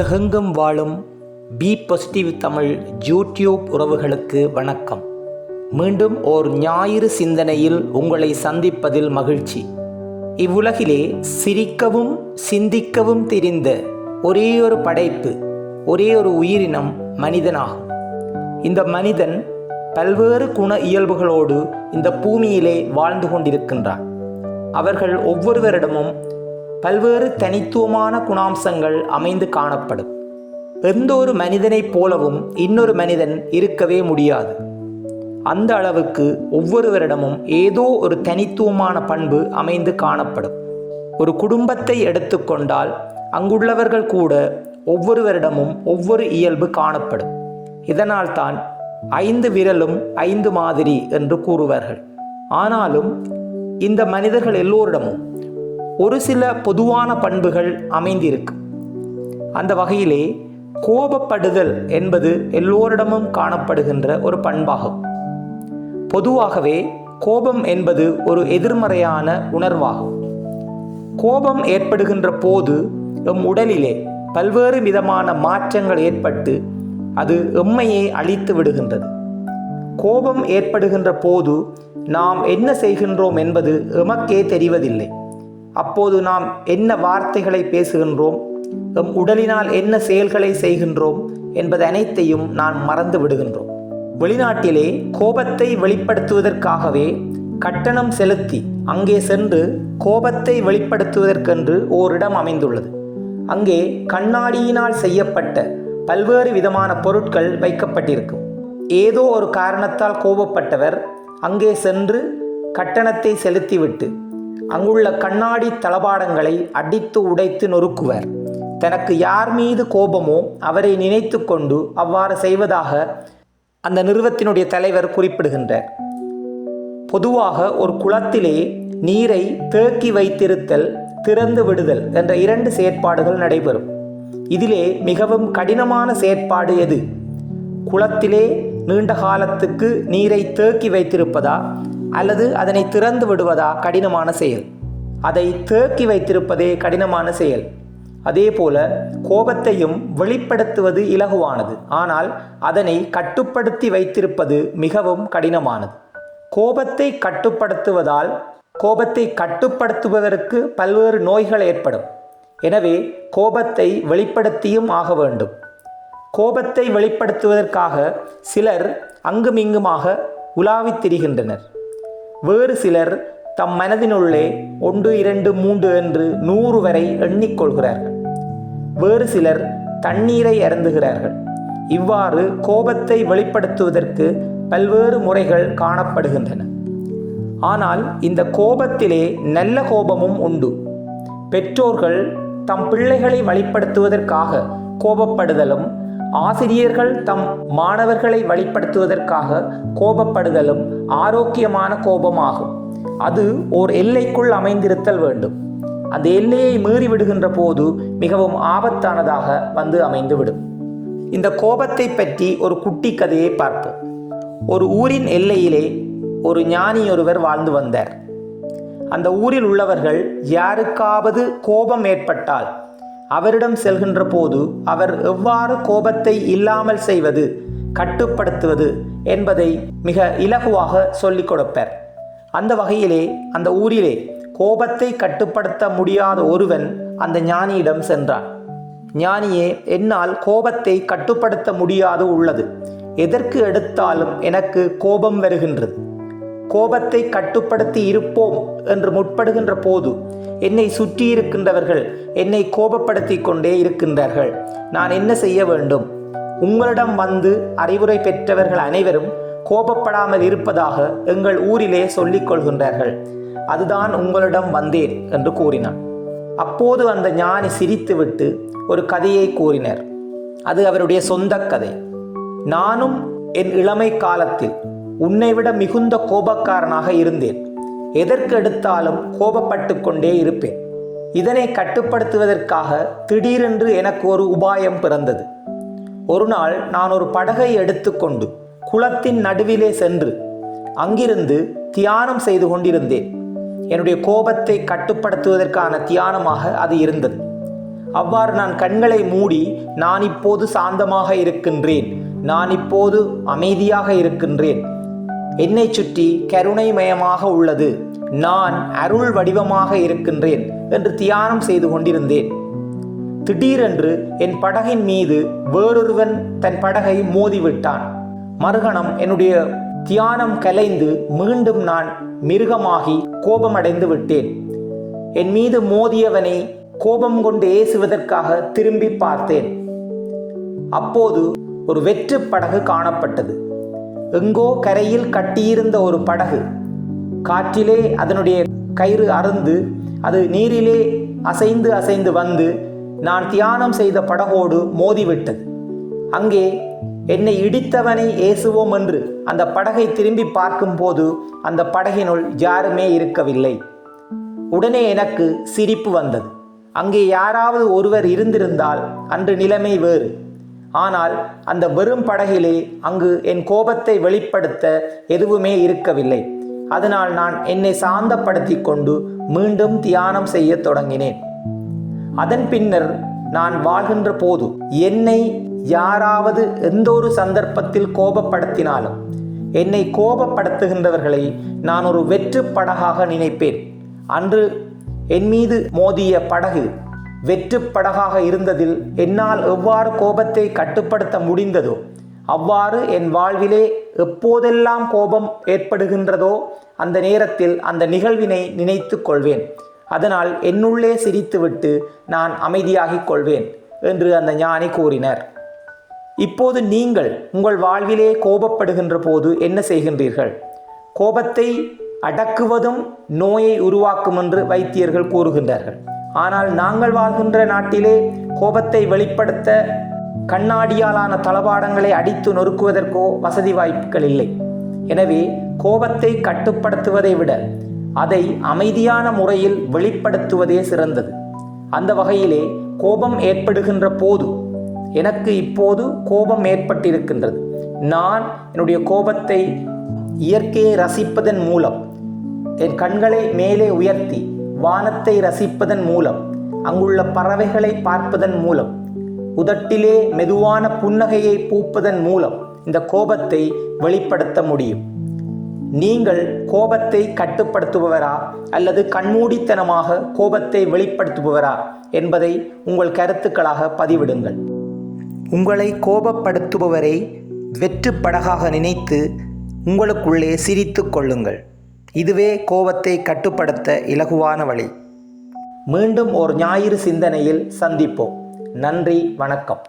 உலகெங்கும் வாழும் B positive Tamil YouTube உறவுகளுக்கு வணக்கம். மீண்டும் ஓர் ஞாயிறு சிந்தனையில் உங்களை சந்திப்பதில் மகிழ்ச்சி. இவ்வுலகிலே சிரிக்கவும் சிந்திக்கவும் தெரிந்த ஒரே ஒரு படைப்பு ஒரே ஒரு உயிரினம் மனிதனாகும். இந்த மனிதன் பல்வேறு குண இயல்புகளோடு இந்த பூமியிலே வாழ்ந்து கொண்டிருக்கின்றான். அவர்கள் ஒவ்வொருவரிடமும் பல்வேறு தனித்துவமான குணாம்சங்கள் அமைந்து காணப்படும். எந்த ஒரு மனிதனைப் போலவும் இன்னொரு மனிதன் இருக்கவே முடியாது. அந்த அளவுக்கு ஒவ்வொருவரிடமும் ஏதோ ஒரு தனித்துவமான பண்பு அமைந்து காணப்படும். ஒரு குடும்பத்தை எடுத்துக்கொண்டால் அங்குள்ளவர்கள் கூட ஒவ்வொருவரிடமும் ஒவ்வொரு இயல்பு காணப்படும். இதனால்தான் ஐந்து விரலும் ஐந்து மாதிரி என்று கூறுவார்கள். ஆனாலும் இந்த மனிதர்கள் எல்லோரிடமும் ஒரு சில பொதுவான பண்புகள் அமைந்திருக்கும் அந்த வகையிலே கோபப்படுதல் என்பது எல்லோரிடமும் காணப்படுகின்ற ஒரு பண்பாகும். பொதுவாகவே கோபம் என்பது ஒரு எதிர்மறையான உணர்வாகும். கோபம் ஏற்படுகின்ற போது எம் உடலிலே பல்வேறு விதமான மாற்றங்கள் ஏற்பட்டு அது எம்மையே அழித்து விடுகின்றது. கோபம் ஏற்படுகின்ற போது நாம் என்ன செய்கின்றோம் என்பது எமக்கே தெரிவதில்லை. அப்போது நாம் என்ன வார்த்தைகளை பேசுகின்றோம்? எம் உடலினால் என்ன செயல்களை செய்கின்றோம்? என்பது அனைத்தையும் நான் மறந்து விடுகின்றோம். வெளிநாட்டிலே கோபத்தை வெளிப்படுத்துவதற்காகவே கட்டணம் செலுத்தி அங்கே சென்று கோபத்தை வெளிப்படுத்துவதற்கென்று ஓரிடம் அமைந்துள்ளது. அங்கே கண்ணாடியினால் செய்யப்பட்ட பல்வேறு விதமான பொருட்கள் வைக்கப்பட்டிருக்கும். ஏதோ ஒரு காரணத்தால் கோபப்பட்டவர் அங்கே சென்று கட்டணத்தை செலுத்திவிட்டு அங்குள்ள கண்ணாடி தளபாடங்களை அடித்து உடைத்து நொறுக்குவர். தனக்கு யார் மீது கோபமோ அவரை நினைத்து கொண்டு அவ்வாறு செய்வதாக அந்த நிறுவத்தினுடைய தலைவர் குறிப்பிடுகின்றார். பொதுவாக ஒரு குளத்திலே நீரை தேக்கி வைத்திருத்தல் திறந்து விடுதல் என்ற இரண்டு செயற்பாடுகள் நடைபெறும். இதிலே மிகவும் கடினமான செயற்பாடு எது? குளத்திலே நீண்ட காலத்துக்கு நீரை தேக்கி வைத்திருப்பதா? அல்லது அதனை திறந்து விடுவதா கடினமான செயல். அதை தேக்கி வைத்திருப்பதே கடினமான செயல். அதே போல கோபத்தையும் வெளிப்படுத்துவது இலகுவானது. ஆனால் அதனை கட்டுப்படுத்தி வைத்திருப்பது மிகவும் கடினமானது. கோபத்தை கட்டுப்படுத்துவதால் கோபத்தை கட்டுப்படுத்துவதற்கு பல்வேறு நோய்கள் ஏற்படும். எனவே கோபத்தை வெளிப்படுத்தியும் ஆக வேண்டும். கோபத்தை வெளிப்படுத்துவதற்காக சிலர் அங்குமிங்குமாக உலாவித் திரிகின்றனர் வேறு சிலர் தம் மனதினுள்ளே ஒன்று இரண்டு மூன்று என்று நூறு வரை எண்ணிக்கொள்கிறார்கள். வேறு சிலர் தண்ணீரை அருந்துகிறார்கள். இவ்வாறு கோபத்தை வெளிப்படுத்துவதற்கு பல்வேறு முறைகள் காணப்படுகின்றன. ஆனால் இந்த கோபத்திலே நல்ல கோபமும் உண்டு. பெற்றோர்கள் தம் பிள்ளைகளை வழிப்படுத்துவதற்காக கோபப்படுதலும் ஆசிரியர்கள் தம் மாணவர்களை வழிப்படுத்துவதற்காக கோபப்படுதலும் ஆரோக்கியமான கோபமாகும். அது ஓர் எல்லைக்குள் அமைந்திருத்தல் வேண்டும். அந்த எல்லையை மீறிவிடுகின்ற போது மிகவும் ஆபத்தானதாக வந்து அமைந்துவிடும். இந்த கோபத்தை பற்றி ஒரு குட்டி கதையை பார்ப்போம். ஒரு ஊரின் எல்லையிலே ஒரு ஞானி ஒருவர் வாழ்ந்து வந்தார். அந்த ஊரில் உள்ளவர்கள் யாருக்காவது கோபம் ஏற்பட்டால் அவரிடம் செல்கின்ற போது அவர் எவ்வாறு கோபத்தை இல்லாமல் செய்வது கட்டுப்படுத்துவது என்பதை மிக இலகுவாக சொல்லிக் கொடுப்பர். அந்த வகையிலே அந்த ஊரிலே கோபத்தை கட்டுப்படுத்த முடியாத ஒருவன் அந்த ஞானியிடம் சென்றான். ஞானியே என்னால் கோபத்தை கட்டுப்படுத்த முடியாது உள்ளது. எதற்கு எடுத்தாலும் எனக்கு கோபம் வருகின்றது. கோபத்தை கட்டுப்படுத்தி இருப்போம் என்று முற்படுகின்ற போது என்னை சுற்றி இருக்கின்றவர்கள் என்னை கோபப்படுத்தி கொண்டே இருக்கின்றார்கள். நான் என்ன செய்ய வேண்டும்? உங்களிடம் வந்து அறிவுரை பெற்றவர்கள் அனைவரும் கோபப்படாமல் இருப்பதாக எங்கள் ஊரிலே சொல்லிக் கொள்கின்றார்கள். அதுதான் உங்களிடம் வந்தேன் என்று கூறினான். அப்போது அந்த ஞானி சிரித்துவிட்டு ஒரு கதையை கூறினர். அது அவருடைய சொந்த கதை. நானும் என் இளமை காலத்தில் உன்னை விட மிகுந்த கோபக்காரனாக இருந்தேன். எதற்கு எடுத்தாலும் கோபப்பட்டு கொண்டே இருப்பேன். இதனை கட்டுப்படுத்துவதற்காக திடீரென்று எனக்கு ஒரு உபாயம் பிறந்தது. ஒரு நாள் நான் ஒரு படகை எடுத்துக்கொண்டு குளத்தின் நடுவிலே சென்று அங்கிருந்து தியானம் செய்து கொண்டிருந்தேன். என்னுடைய கோபத்தை கட்டுப்படுத்துவதற்கான தியானமாக அது இருந்தது. அவ்வாறு நான் கண்களை மூடி நான் இப்போது சாந்தமாக இருக்கின்றேன். நான் இப்போது அமைதியாக இருக்கின்றேன். என்னை சுற்றி கருணைமயமாக உள்ளது. நான் அருள் வடிவமாக இருக்கின்றேன் என்று தியானம் செய்து கொண்டிருந்தேன். திடீரென்று என் படகின் மீது வேறொருவன் தன் படகை மோதிவிட்டான். மறுகணம் என்னுடைய தியானம் கலைந்து மீண்டும் நான் மிருகமாகி கோபமடைந்து விட்டேன். என் மீது மோதியவனை கோபம் கொண்டு ஏசுவதற்காக திரும்பி பார்த்தேன். அப்போது ஒரு வெற்று படகு காணப்பட்டது. எங்கோ கரையில் கட்டியிருந்த ஒரு படகு காற்றிலே அதனுடைய கயிறு அறுந்து அது நீரிலே அசைந்து அசைந்து வந்து நான் தியானம் செய்த படகோடு மோதிவிட்டது. அங்கே என்னை இடித்தவனை ஏசுவோம் என்று அந்த படகை திரும்பி பார்க்கும்போது அந்த படகினுள் யாருமே இருக்கவில்லை. உடனே எனக்கு சிரிப்பு வந்தது. அங்கே யாராவது ஒருவர் இருந்திருந்தால் அன்று நிலைமை வேறு. ஆனால் அந்த வெறும் படகிலே அங்கு என் கோபத்தை வெளிப்படுத்த எதுவுமே இருக்கவில்லை. அதனால் நான் என்னை சாந்தப்படுத்தி கொண்டு மீண்டும் தியானம் செய்ய தொடங்கினேன். அதன் பின்னர் நான் வாழ்கின்ற போது என்னை யாராவது எந்த ஒரு சந்தர்ப்பத்தில் கோபப்படுத்தினாலும் என்னை கோபப்படுத்துகின்றவர்களை நான் ஒரு வெற்று படகாக நினைப்பேன். அன்று என் மீது மோதிய படகு வெற்று படகாக இருந்ததில் என்னால் எவ்வாறு கோபத்தை கட்டுப்படுத்த முடிந்ததோ அவ்வாறு என் வாழ்விலே எப்போதெல்லாம் கோபம் ஏற்படுகின்றதோ அந்த நேரத்தில் அந்த நிகழ்வினை நினைத்து கொள்வேன். அதனால் என்னுள்ளே சிரித்துவிட்டு நான் அமைதியாகிக் கொள்வேன் என்று அந்த ஞானி கூறினர். இப்போது நீங்கள் உங்கள் வாழ்விலே கோபப்படுகின்ற போது என்ன செய்கின்றீர்கள்? கோபத்தை அடக்குவதும் நோயை உருவாக்கும் என்று வைத்தியர்கள் கூறுகின்றார்கள். ஆனால் நாங்கள் வாழ்கின்ற நாட்டிலே கோபத்தை வெளிப்படுத்த கண்ணாடியாலான தளபாடங்களை அடித்து நொறுக்குவதற்கோ வசதி வாய்ப்புகள் இல்லை. எனவே கோபத்தை கட்டுப்படுத்துவதை விட அதை அமைதியான முறையில் வெளிப்படுத்துவதே சிறந்தது. அந்த வகையிலே கோபம் ஏற்படுகின்ற போது எனக்கு இப்போது கோபம் ஏற்பட்டிருக்கின்றது. நான் என்னுடைய கோபத்தை இயற்கையை ரசிப்பதன் மூலம் என் கண்களை மேலே உயர்த்தி வானத்தை ரசிப்பதன் மூலம் அங்குள்ள பறவைகளை பார்ப்பதன் மூலம் உதட்டிலே மெதுவான புன்னகையை பூப்பதன் மூலம் இந்த கோபத்தை வெளிப்படுத்த முடியும். நீங்கள் கோபத்தை கட்டுப்படுத்துபவரா அல்லது கண்மூடித்தனமாக கோபத்தை வெளிப்படுத்துபவரா என்பதை உங்கள் கருத்துக்களாக பதிவிடுங்கள். உங்களை கோபப்படுத்துபவரை வெற்று படகாக நினைத்து உங்களுக்குள்ளே சிரித்து கொள்ளுங்கள். இதுவே கோபத்தை கட்டுப்படுத்த இலகுவான வழி. மீண்டும் ஒரு ஞாயிறு சிந்தனையில் சந்திப்போம். நன்றி வணக்கம்.